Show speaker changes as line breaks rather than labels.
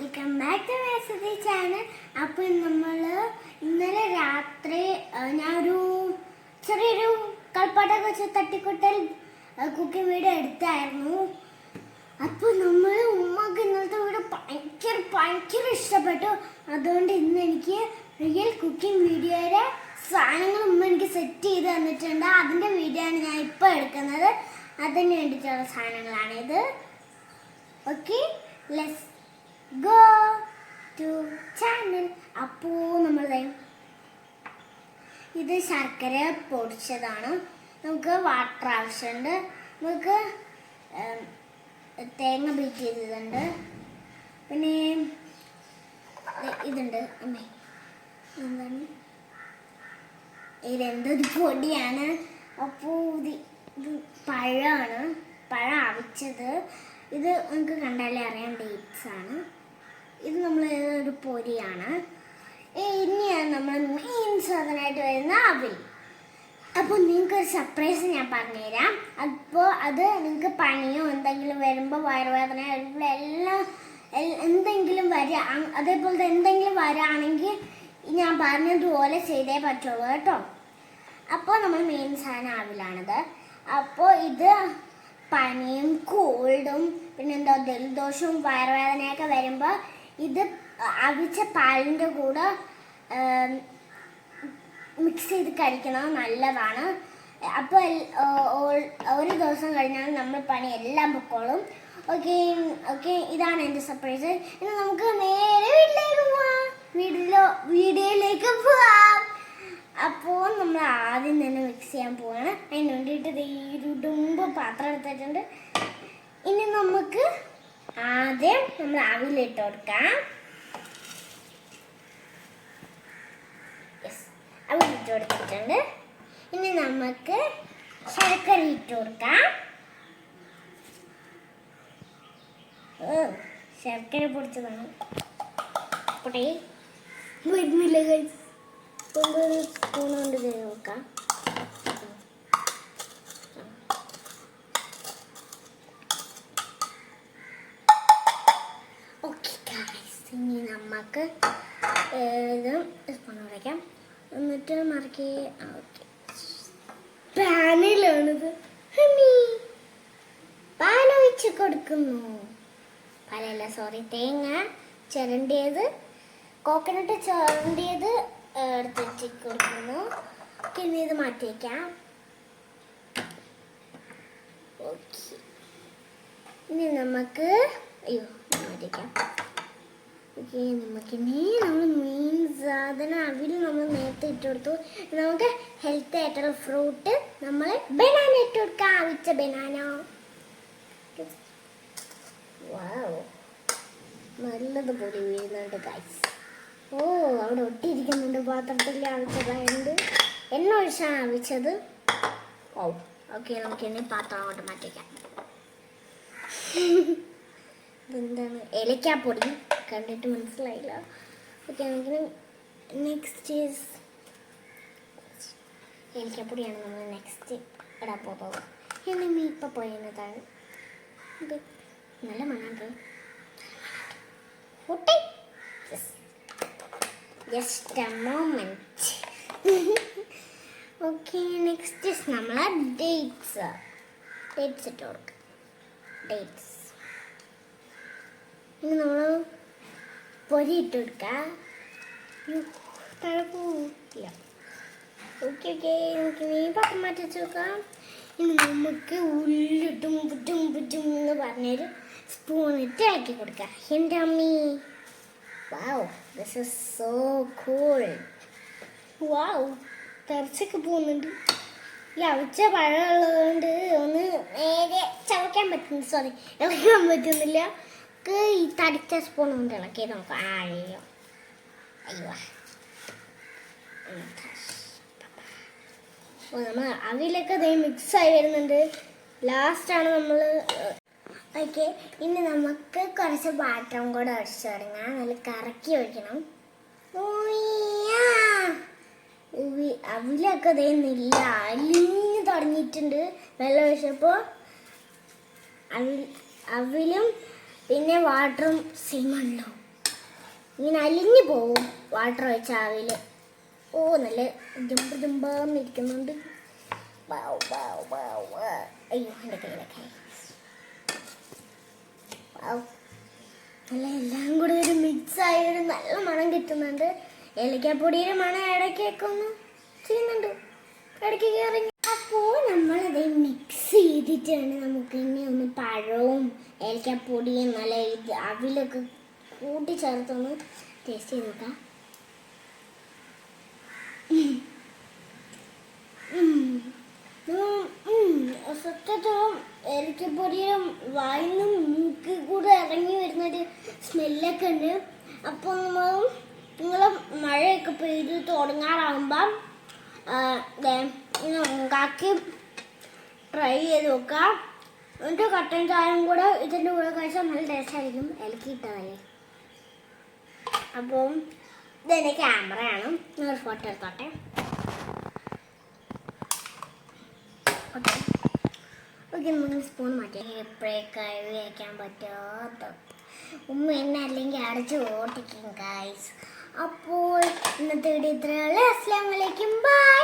Welcome back to വേസതി channel. അപ്പോൾ നമ്മൾ ഇന്നലെ രാത്രി ഞാൻ ഒരു ചെറിയൊരു കളിപ്പാട്ടൊക്കെ വെച്ച് തട്ടിക്കൊട്ടൽ കുക്കിംഗ് വീഡിയോ എടുത്തായിരുന്നു. അപ്പോൾ നമ്മൾ ഉമ്മക്ക് ഇന്നലത്തെ വീഡിയോ ഭയങ്കര ഭയങ്കര ഇഷ്ടപ്പെട്ടു. അതുകൊണ്ട് ഇന്ന് എനിക്ക് റിയൽ കുക്കിംഗ് വീഡിയോയുടെ സാധനങ്ങൾ ഉമ്മ എനിക്ക് സെറ്റ് ചെയ്ത് തന്നിട്ടുണ്ട്. അതിന്റെ വീഡിയോ ആണ് ഞാൻ ഇപ്പോൾ എടുക്കുന്നത്. അതിന് വേണ്ടിയിട്ടുള്ള സാധനങ്ങളാണിത്. Okay let's go to channel അപ്പോൾ നമ്മൾ ഇത് ശർക്കര പൊടിച്ചതാണ്. നമുക്ക് വാട്ടർ ആവശ്യമുണ്ട് നമുക്ക് തേങ്ങ ബീറ്റ് ചെയ്തതുണ്ട്. പിന്നെ ഇതുണ്ട്. അമ്മേ എന്താണ്? ഇതെന്തൊരു പൊടിയാണ്. അപ്പോൾ ഇത് ഇത് പഴമാണ്. പഴം അവിച്ചത് ഇത് നമുക്ക് കണ്ടാലേ അറിയാം ഡേറ്റ്സ് ആണ്. ഇത് നമ്മൾ ഒരു പൊരിയാണ്. ഇനിയാണ് നമ്മൾ മെയിൻ സാധനമായിട്ട് വരുന്ന അവിൽ. അപ്പോൾ നിങ്ങൾക്ക് ഒരു സർപ്രൈസ് ഞാൻ പറഞ്ഞുതരാം. അപ്പോൾ അത് നിങ്ങൾക്ക് പണിയോ എന്തെങ്കിലും വരുമ്പോൾ വയറുവേദന എല്ലാം എന്തെങ്കിലും വരിക അ- അതേപോലത്തെ എന്തെങ്കിലും വരാണെങ്കിൽ ഞാൻ പറഞ്ഞതുപോലെ ചെയ്തേ പറ്റുള്ളൂ കേട്ടോ. അപ്പോൾ നമ്മൾ മെയിൻ സാധനം ആവിലാണിത് അപ്പോൾ ഇത് പനിയും കോൾഡും പിന്നെന്താ ജലദോഷവും വയറുവേദനയൊക്കെ വരുമ്പോൾ ഇത് അവിച്ച പാലിന്റെ കൂടെ മിക്സ് ചെയ്ത് കഴിക്കുന്നത് നല്ലതാണ്. അപ്പോൾ ഒരു ദിവസം കഴിഞ്ഞാൽ നമ്മൾ പണി എല്ലാം പൊക്കോളും ഓക്കെ ഓക്കെ ഇതാണ് എന്റെ സർപ്രൈസ് ഇനി നമുക്ക് നേരെ വീട്ടിലേക്ക് പോവാം. വീട്ടിലോ വീഡിയോയിലേക്ക് പോവാം. അപ്പോൾ നമ്മൾ ആദ്യം തന്നെ മിക്സ് ചെയ്യാൻ പോവാണ്. അതിന് വേണ്ടിയിട്ട് ഈ ഒരു പാത്രം എടുത്തിട്ടുണ്ട്. ഇനി നമുക്ക് ആദ്യം നമ്മൾ ആവിയിലിട്ട് കൊടുക്കാം. അവിലിട്ട് കൊടുത്തിട്ടുണ്ട്. ഇനി നമുക്ക് ശർക്കര ഇട്ട് കൊടുക്കാം. ശർക്കര പൊടിച്ചതാണ് പൊട്ടേ വരുന്നില്ല സ്പൂൺ കൊണ്ട് നോക്കാം. ഇനി നമുക്ക് ഇത് സ്പൂൺ വയ്ക്കാം എന്നിട്ട് മറക്കി ഓക്കെ. പാനിലാണിത്. ഹണി പാലൊഴിച്ച് കൊടുക്കുന്നു. പാലല്ല സോറി തേങ്ങ ചിരണ്ടിയത് കോക്കനട്ട് ചിരണ്ടിയത് എടുത്ത് വെച്ച് കൊടുക്കുന്നു. പിന്നെ ഇത് മാറ്റി വയ്ക്കാം ഓക്കെ. ഇനി നമുക്ക് അയ്യോ മാറ്റി നമുക്ക് ഇനി നമ്മൾ മെയിൻ സാധനം അവിൽ നമ്മൾ നേരത്തെ ഇട്ട് കൊടുത്തു. നമുക്ക് ഹെൽത്തി ആയിട്ടുള്ള ഫ്രൂട്ട് നമ്മൾ ബനാന ഇട്ട് കൊടുക്കാം. ആവിച്ച ബനാന നല്ലതുപോലെ വീഴുന്നുണ്ട് ഗൈസ് ഓ അവിടെ ഒട്ടിയിരിക്കുന്നുണ്ട് പാത്രത്തിൽ അവിച്ചതായത് എണ്ണ ഒഴിച്ചാണ് ആവിച്ചത് ഓ ഓക്കെ നമുക്ക് ഇനി പാത്രം അങ്ങോട്ട് മാറ്റിക്കാം ഇതെന്താണ്? ഏലക്കാപ്പൊടി. കണ്ടിട്ട് മനസ്സിലായില്ല. ഓക്കെ നമുക്ക് നെക്സ്റ്റ് ഈസ് ഏലക്കാപ്പൊടിയാണ് നമ്മൾ നെക്സ്റ്റ് ഇടാൻ പോകുന്നത്. ഇനി ഇപ്പം പോയതാണ് ഇത് നല്ല മണമുണ്ട് പൊട്ടി just a moment okay next നമ്മളെ ഡേറ്റ്സ് ഡേറ്റ്സ് ഇട്ട് കൊടുക്കുക ഡേറ്റ്സ് ഇനി നമ്മൾ പൊരി ഇട്ട് കൊടുക്കുക തഴപ്പില്ല ഓക്കെ ഓക്കെ നമുക്ക് നീ പക്കം മാറ്റി വെച്ച് നോക്കാം. ഇനി നമുക്ക് ഉള്ളിട്ടും പുറ്റും എന്ന് പറഞ്ഞൊരു സ്പൂൺ ഇട്ട് ആക്കി കൊടുക്കാം. എന്റെ അമ്മി. Wow this so cool wow തെറച്ചൊക്കെ പോകുന്നുണ്ട്. ഈ പഴമുള്ളതുകൊണ്ട് ഒന്ന് നേരെ ചവയ്ക്കാൻ പറ്റുന്നു. സോറി ഇളക്കാൻ പറ്റുന്നില്ല. നമുക്ക് ഈ തടിച്ച സ്പൂൺ കൊണ്ട് ഇളക്കി നോക്കാം. അയ്യോ. അയ്യോ. നമ്മൾ അവിലൊക്കെ ആയി മിക്സായി വരുന്നുണ്ട്. ലാസ്റ്റാണ് നമ്മൾ ഓക്കെ. ഇനി നമുക്ക് കുറച്ച് ബാറ്ററും കൂടെ ഒഴിച്ചു തുടങ്ങാം. നല്ല കറക്കി ഒഴിക്കണം. അവിലൊക്കെ തേന്നില്ല അലിഞ്ഞ് തുടങ്ങിയിട്ടുണ്ട്. വെള്ളം ഒഴിച്ചപ്പോൾ അവിലും പിന്നെ വാട്ടറും സെയിമാണല്ലോ ഇങ്ങനെ അലിഞ്ഞു പോവും വാട്ടർ വെച്ച ആവിൽ ഓ നല്ല ജമ്പ് ജമ്പാന്ന് ഇരിക്കുന്നുണ്ട്. അയ്യോ എന്റെ കയ്യിലൊക്കെ. നല്ല എല്ലാം കൂടെ ഒരു മിക്സ് ആയ ഒരു നല്ല മണം കിട്ടുന്നുണ്ട്. ഏലക്കാപ്പൊടിയുടെ മണം ഇടയ്ക്കൊക്കെ ഒന്ന് ചെയ്യുന്നുണ്ട്. ഇടയ്ക്ക് കയറി. അപ്പോൾ നമ്മളത് മിക്സ് ചെയ്തിട്ടാണ് നമുക്ക് ഇനി ഒന്ന് പഴവും ഏലക്കപ്പൊടിയും നല്ല ഇത് അവിലൊക്കെ കൂട്ടി ചേർത്തൊന്ന് ടേസ്റ്റ് ചെയ്ത് നോക്കാം. സത്യത്തോളം ഏലക്കപ്പൊടിയും വായിന്നും മൂക്കിൽ കൂടെ ഇറങ്ങി വരുന്നൊരു സ്മെല്ലൊക്കെ ഉണ്ട്. അപ്പോൾ നമ്മൾ നിങ്ങൾ മഴയൊക്കെ പെയ്ത് തുടങ്ങാറാകുമ്പം ഉണ്ടാക്കി ട്രൈ ചെയ്ത് നോക്കാം. എന്നിട്ട് കട്ടൻ ചായയും കൂടെ ഇതിന്റെ കൂടെ കഴിച്ചാൽ നല്ല ടേസ്റ്റ് ആയിരിക്കും. ഇലക്കി ഇട്ടതല്ലേ അപ്പം ഇതെന്റെ ക്യാമറയാണ് നിങ്ങൾ ഫോട്ടോ എടുത്തോട്ടെ. ഓക്കെ നിങ്ങൾ സ്പൂൺ മാറ്റി. എപ്പോഴേക്ക് വയ്ക്കാൻ പറ്റാത്ത ഉമ്മ എന്നെ അല്ലെങ്കിൽ അടച്ച് ഓട്ടിക്കും കായ്സ് അപ്പോൾ ഇന്നത്തെ വീഡിയോ ഇത്രയുള്ള അസ്സാം വലൈക്കും ബൈ